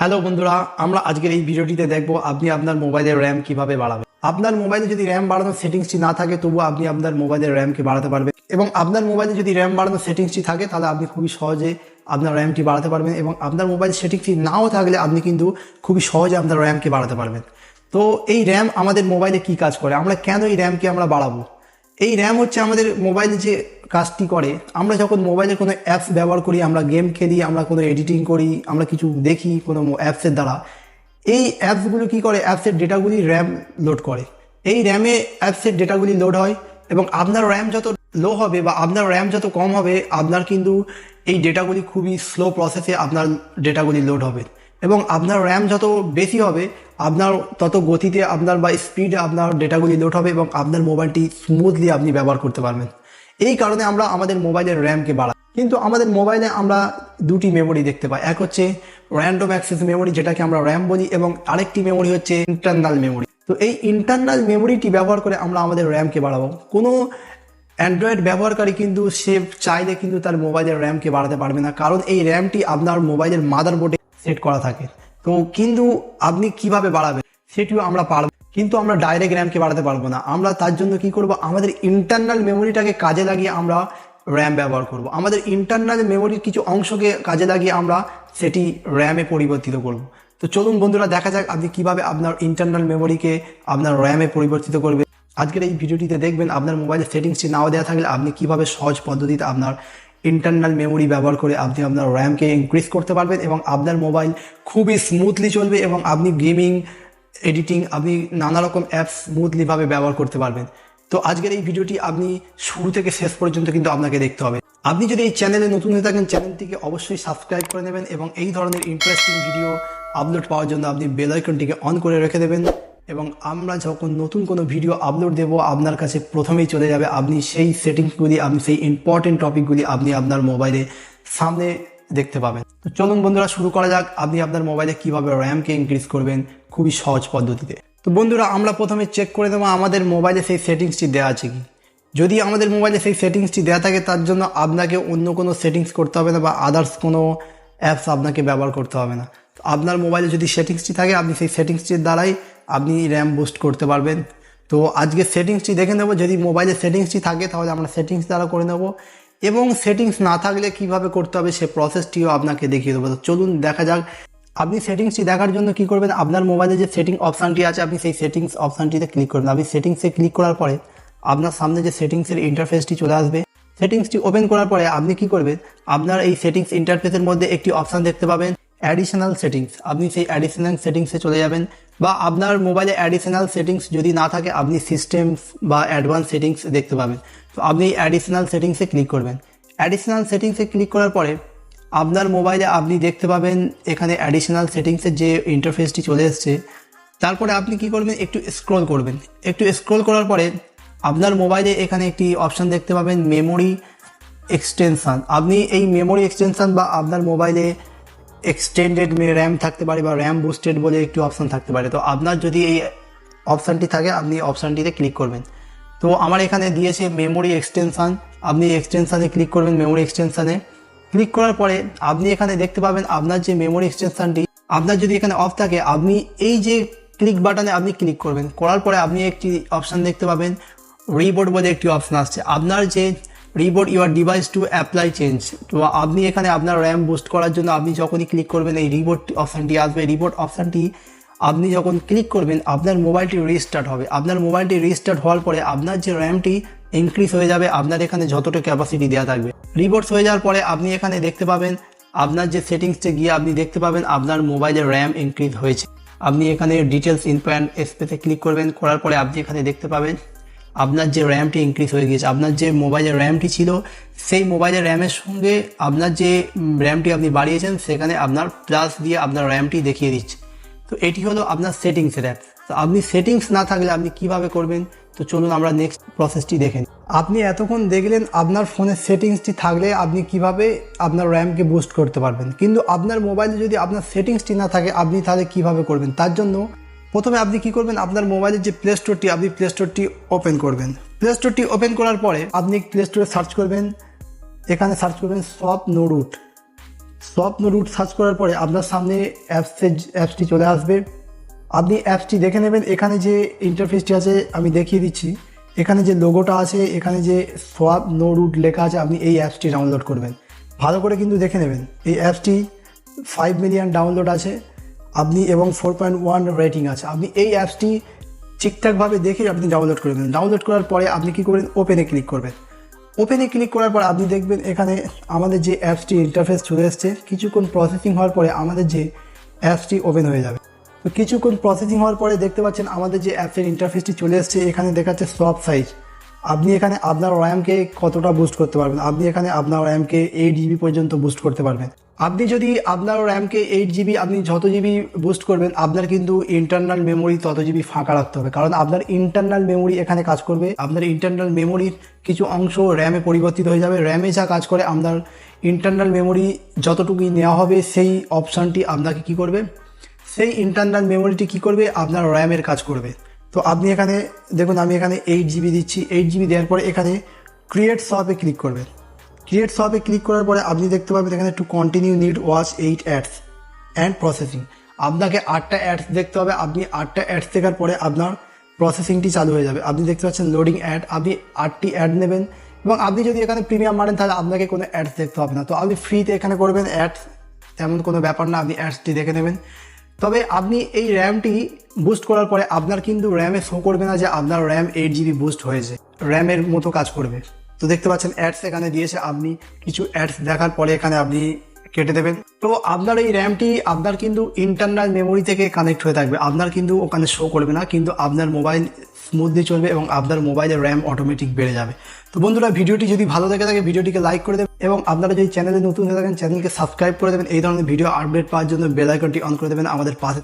Hello বন্ধুরা, আমরা আজকের এই ভিডিওটিতে দেখব আপনি আপনার মোবাইলের র্যাম কীভাবে বাড়াবেন। আপনার মোবাইলে যদি র্যাম বাড়ানোর সেটিংসটি না থাকে, তবু আপনি আপনার মোবাইলের র্যামকে বাড়াতে পারবেন। এবং আপনার মোবাইলে যদি র্যাম বাড়ানোর সেটিংসটি থাকে, তাহলে আপনি খুবই সহজে আপনার র্যামটি বাড়াতে পারবেন এবং আপনার মোবাইল সেটিংসটি নাও থাকলে আপনি কিন্তু খুবই সহজে আপনার র্যামকে বাড়াতে পারবেন। তো এই র্যাম আমাদের মোবাইলে কি কাজ করে? আমরা কেন এই র্যামকে আমরা বাড়াবো? এই র্যাম হচ্ছে আমাদের মোবাইলে যে কাজটি করে, আমরা যখন মোবাইলে কোনো অ্যাপস ব্যবহার করি, আমরা গেম খেলি, আমরা কোনো এডিটিং করি, আমরা কিছু দেখি কোনো অ্যাপসের দ্বারা, এই অ্যাপসগুলো কি করে? অ্যাপসের ডেটাগুলি র্যাম লোড করে। এই র্যামে অ্যাপসের ডেটাগুলি লোড হয় এবং আপনার র্যাম যত লো হবে বা আপনার র্যাম যত কম হবে, আপনার কিন্তু এই ডেটাগুলি খুবই স্লো প্রসেসে আপনার ডেটাগুলি লোড হবে। এবং আপনার র্যাম যত বেশি হবে, আপনার তত গতিতে আপনার বা স্পিডে আপনার ডেটাগুলি লোড হবে এবং আপনার মোবাইলটি স্মুথলি আপনি ব্যবহার করতে পারবেন। এই কারণে আমরা আমাদের মোবাইলের র্যামকে বাড়াই কিন্তু আমাদের মোবাইলে আমরা দুটি মেমোরি দেখতে পাই। এক হচ্ছে র্যান্ডম অ্যাক্সেস মেমোরি যেটাকে আমরা র্যাম বলি, এবং আরেকটি মেমোরি হচ্ছে ইন্টারনাল মেমোরি তো এই ইন্টারনাল মেমোরিটি ব্যবহার করে আমরা আমাদের র্যামকে বাড়াবো। কোনো অ্যান্ড্রয়েড ব্যবহারকারী কিন্তু সে চাইলে কিন্তু তার মোবাইলের র্যামকে বাড়াতে পারবে না, কারণ এই র্যামটি আপনার মোবাইলের মাদার বোর্ডে সেট করা থাকে। তো কিন্তু আপনি কীভাবে বাড়াবেন, সেটিও আমরা পারব কিন্তু আমরা ডাইরেক্ট র্যামকে বাড়াতে পারব না। আমরা তার জন্য কি করব? আমাদের ইন্টারনাল মেমোরিটাকে কাজে লাগিয়ে আমরা র্যাম ব্যবহার করব। আমাদের ইন্টারনাল মেমোরির কিছু অংশকে কাজে লাগিয়ে আমরা সেটি র্যামে পরিবর্তিত করব। তো চলুন বন্ধুরা, দেখা যাক আপনি কীভাবে আপনার ইন্টারনাল মেমোরিকে আপনার র্যামে পরিবর্তিত করবেন। আজকের এই ভিডিওটিতে দেখবেন আপনার মোবাইলের সেটিংসটি নাও দেওয়া থাকলে আপনি কীভাবে সহজ পদ্ধতিতে আপনার ইন্টারনাল মেমোরি ব্যবহার করে আপনি আপনার র্যামকে ইনক্রিজ করতে পারবেন এবং আপনার মোবাইল খুবই স্মুথলি চলবে এবং আপনি গেমিং এডিটিং আপনি নানা রকম অ্যাপস স্মুথলিভাবে ব্যবহার করতে পারবেন। তো আজকের এই ভিডিওটি আপনি শুরু থেকে শেষ পর্যন্ত কিন্তু আপনাকে দেখতে হবে। আপনি যদি এই চ্যানেলে নতুন হয়ে থাকেন চ্যানেলটিকে অবশ্যই সাবস্ক্রাইব করে নেবেন এবং এই ধরনের ইন্টারেস্টিং ভিডিও আপলোড পাওয়ার জন্য আপনি বেল আইকনটিকে অন করে রেখে দেবেন এবং আমরা যখন নতুন কোনো ভিডিও আপলোড দেব, আপনার কাছে প্রথমেই চলে যাবে আপনি সেই সেটিংসগুলি আপনি সেই ইম্পর্টেন্ট টপিকগুলি আপনি আপনার মোবাইলে সামনে দেখতে পাবেন। তো চলুন বন্ধুরা, শুরু করা যাক। আপনি আপনার মোবাইলে কীভাবে র্যামকে ইনক্রিজ করবেন খুবই সহজ পদ্ধতিতে। তো বন্ধুরা, আমরা প্রথমে চেক করে দেবো আমাদের মোবাইলে সেই সেটিংসটি দেওয়া আছে কি। যদি আমাদের মোবাইলে সেই সেটিংসটি দেওয়া থাকে, তার জন্য আপনাকে অন্য কোনো সেটিংস করতে হবে না বা আদার্স কোনো অ্যাপস আপনাকে ব্যবহার করতে হবে না। আপনার মোবাইলে যদি সেটিংসটি থাকে, আপনি সেই সেটিংসটির দ্বারাই আপনি র্যাম বুস্ট করতে পারবেন। তো আজকে সেটিংসটি দেখে নেব। যদি মোবাইলে সেটিংসটি থাকে, তাহলে আমরা সেটিংস দ্বারা করে নেব। এবং সেটিংস না থাকলে কীভাবে করতে হবে সে প্রসেসটিও আপনাকে দেখিয়ে দেবো। তো চলুন দেখা যাক আপনি সেটিংসটি দেখার জন্য কি করবেন? আপনার মোবাইলে যে সেটিং অপশানটি আছে, আপনি সেই সেটিংস অপশানটিতে ক্লিক করবেন। আপনি সেটিংসে ক্লিক করার পরে আপনার সামনে যে সেটিংসের ইন্টারফেসটি চলে আসবে। সেটিংসটি ওপেন করার পরে আপনি কি করবেন? আপনার এই সেটিংস ইন্টারফেসের মধ্যে একটি অপশান দেখতে পাবেন অ্যাডিশনাল সেটিংস আপনি সেই অ্যাডিশনাল সেটিংসে চলে যাবেন বা আপনার মোবাইলে অ্যাডিশনাল সেটিংস যদি না থাকে, আপনি সিস্টেম বা অ্যাডভান্স সেটিংস দেখতে পাবেন। তো আপনি অ্যাডিশনাল সেটিংসে ক্লিক করবেন। অ্যাডিশনাল সেটিংসে ক্লিক করার পরে আপনার মোবাইলে আপনি দেখতে পাবেন এখানে অ্যাডিশনাল সেটিংসের যে ইন্টারফেসটি চলে এসছে। তারপরে আপনি কি করবেন? একটু স্ক্রল করবেন। একটু স্ক্রল করার পরে আপনার মোবাইলে এখানে একটি অপশান দেখতে পাবেন মেমোরি এক্সটেনশান আপনি এই মেমোরি এক্সটেনশান বা আপনার মোবাইলে এক্সটেন্ডেড র্যাম থাকতে পারে বা র্যাম বুস্টেড বলে একটি অপশান থাকতে পারে। তো আপনার যদি এই অপশানটি থাকে, আপনি অপশানটিতে ক্লিক করবেন। তো আমার এখানে দিয়েছে মেমোরি এক্সটেনশান আপনি এক্সটেনশানে ক্লিক করবেন মেমোরি এক্সটেনশানে ক্লিক করার পরে আপনি এখানে দেখতে পাবেন আপনার যে মেমোরি এক্সটেনশানটি আপনার যদি এখানে অফ থাকে, আপনি এই যে ক্লিক বাটনে আপনি ক্লিক করবেন। করার পরে আপনি একটি অপশান দেখতে পাবেন রিবোর্ড বলে একটি অপশান আসছে। আপনার যে reboot your device to apply change তো আপনি এখানে আপনার র্যাম বুস্ট করার জন্য আপনি যখনই ক্লিক করবেন, এই রিবোর্ড অপশানটি আসবে। রিবোর্ড অপশানটি আপনি যখন ক্লিক করবেন, আপনার মোবাইলটি রিস্টার্ট হবে। আপনার মোবাইলটি রিস্টার্ট হওয়ার পরে আপনার যে র্যামটি ইনক্রিজ হয়ে যাবে, আপনার এখানে যতটা ক্যাপাসিটি দেওয়া থাকবে। রিবোর্টস হয়ে যাওয়ার পরে আপনি এখানে দেখতে পাবেন, আপনার যে সেটিংসে গিয়ে আপনি দেখতে পাবেন আপনার মোবাইলের র্যাম ইনক্রিজ হয়েছে। আপনি এখানে ডিটেলস ইনপ্যান্ট স্পেসে ক্লিক করবেন, করার পরে আপনি এখানে দেখতে পাবেন, আপনার যে র্যামটি ইনক্রিজ হয়ে গিয়েছে, আপনার যে মোবাইলের র্যামটি ছিল, সেই মোবাইলের র্যামের সঙ্গে আপনার যে র্যামটি আপনি বাড়িয়েছেন, সেখানে আপনার প্লাস দিয়ে আপনার র্যামটি দেখিয়ে দিচ্ছে। তো এটি হলো আপনার সেটিংসের অ্যাপ তো আপনি সেটিংস না থাকলে আপনি কীভাবে করবেন? তো চলুন আমরা নেক্সট প্রসেসটি দেখেন আপনি এতক্ষণ দেখলেন আপনার ফোনের সেটিংসটি থাকলে আপনি কীভাবে আপনার র্যামকে বুস্ট করতে পারবেন। কিন্তু আপনার মোবাইলে যদি আপনার সেটিংসটি না থাকে, আপনি তাহলে কীভাবে করবেন? তার জন্য প্রথমে আপনি কি করবেন? আপনার মোবাইলের যে প্লে স্টোরটি আপনি প্লে স্টোরটি ওপেন করবেন। প্লে স্টোরটি ওপেন করার পরে আপনি প্লে স্টোরে সার্চ করবেন। এখানে সার্চ করবেন সব নোরুট স্বপ্ন রুট সার্চ করার পরে আপনার সামনে অ্যাপসের অ্যাপসটি চলে আসবে। আপনি অ্যাপসটি দেখে নেবেন। এখানে যে ইন্টারফেসটি আছে, আমি দেখিয়ে দিচ্ছি। এখানে যে লোগোটা আছে, এখানে যে সোয়াপ নো রুট লেখা আছে, আপনি এই অ্যাপসটি ডাউনলোড করবেন। ভালো করে কিন্তু দেখে নেবেন। এই অ্যাপসটি ফাইভ মিলিয়ন ডাউনলোড আছে, আপনি এবং ফোর পয়েন্ট ওয়ান রেটিং আছে। আপনি এই অ্যাপসটি ঠিকঠাকভাবে দেখে আপনি ডাউনলোড করবেন ডাউনলোড করার পরে আপনি কী করবেন? ওপেনে ক্লিক করবেন। ওপেনে ক্লিক করার পর আপনি দেখবেন এখানে আমাদের যে অ্যাপসটি ইন্টারফেস চলে এসছে, কিছুক্ষণ প্রসেসিং হওয়ার পরে আমাদের যে অ্যাপসটি ওপেন হয়ে যাবে। তো কিছুক্ষণ প্রসেসিং হওয়ার পরে দেখতে পাচ্ছেন আমাদের যে অ্যাপসের ইন্টারফেসটি চলে এসছে, এখানে দেখাচ্ছে সব সাইজ আপনি এখানে আপনার র্যামকে কতটা বুস্ট করতে পারবেন? আপনি এখানে আপনার র্যামকে এইট জিবি পর্যন্ত বুস্ট করতে পারবেন। আপনি যদি আপনার র্যামকে এইট জিবি আপনি যত জিবি বুস্ট করবেন, আপনার কিন্তু ইন্টারনাল মেমোরি তত জিবি ফাঁকা রাখতে হবে। কারণ আপনার ইন্টারনাল মেমোরি এখানে কাজ করবে। আপনার ইন্টারনাল মেমোরির কিছু অংশ র্যামে পরিবর্তিত হয়ে যাবে। র্যামে যা কাজ করে, আপনার ইন্টারনাল মেমোরি যতটুকুই নেওয়া হবে, সেই অপশানটি আপনাকে কি করবে? সেই ইন্টারনাল মেমোরিটি কি করবে? আপনার র্যামের কাজ করবে। তো আপনি এখানে, দেখুন আমি এখানে এইট জিবি দিচ্ছি। এইট জিবি দেওয়ার পরে এখানে ক্রিয়েট শপে ক্লিক করবেন। ক্রিয়েট শপে ক্লিক করার পরে আপনি দেখতে পাবেন এখানে to continue need watch eight ads and processing আপনাকে আটটা অ্যাডস দেখতে হবে। আপনি আটটা অ্যাডস দেখার পরে আপনার প্রসেসিংটি চালু হয়ে যাবে। আপনি দেখতে পাচ্ছেন লোডিং অ্যাড আপনি আটটি অ্যাড নেবেন এবং আপনি যদি এখানে প্রিমিয়াম মারেন তাহলে আপনাকে কোনো অ্যাডস দেখতে হবে না। তো আপনি ফ্রিতে এখানে করবেন অ্যাডস তেমন কোনো ব্যাপার না। আপনি অ্যাডসটি দেখে নেবেন। তবে আপনি এই র্যামটি বুস্ট করার পরে আপনার কিন্তু র্যামে শো করবে না যে আপনার র্যাম এইট জিবি বুস্ট হয়েছে। র্যামের মতো কাজ করবে। তো দেখতে পাচ্ছেন অ্যাডস এখানে দিয়েছে, আপনি কিছু অ্যাডস দেখার পরে এখানে আপনি কেটে দেবেন। তো আপনার এই র্যামটি আপনার কিন্তু ইন্টারনাল মেমোরি থেকে কানেক্ট হয়ে থাকবে। আপনার কিন্তু ওখানে শো করবে না, কিন্তু আপনার মোবাইল স্মুথলি চলবে এবং আপনার মোবাইলের র্যাম অটোমেটিক বেড়ে যাবে। তো বন্ধুরা, ভিডিওটি যদি ভালো লেগে থাকে, ভিডিওটিকে লাইক করে দেবেন এবং আপনারা যদি চ্যানেলে নতুন হয়ে থাকেন চ্যানেলকে সাবস্ক্রাইব করে দেবেন। এই ধরনের ভিডিও আপডেট পাওয়ার জন্য বেল আইকনটি অন করে দেবেন আমাদের পাশে।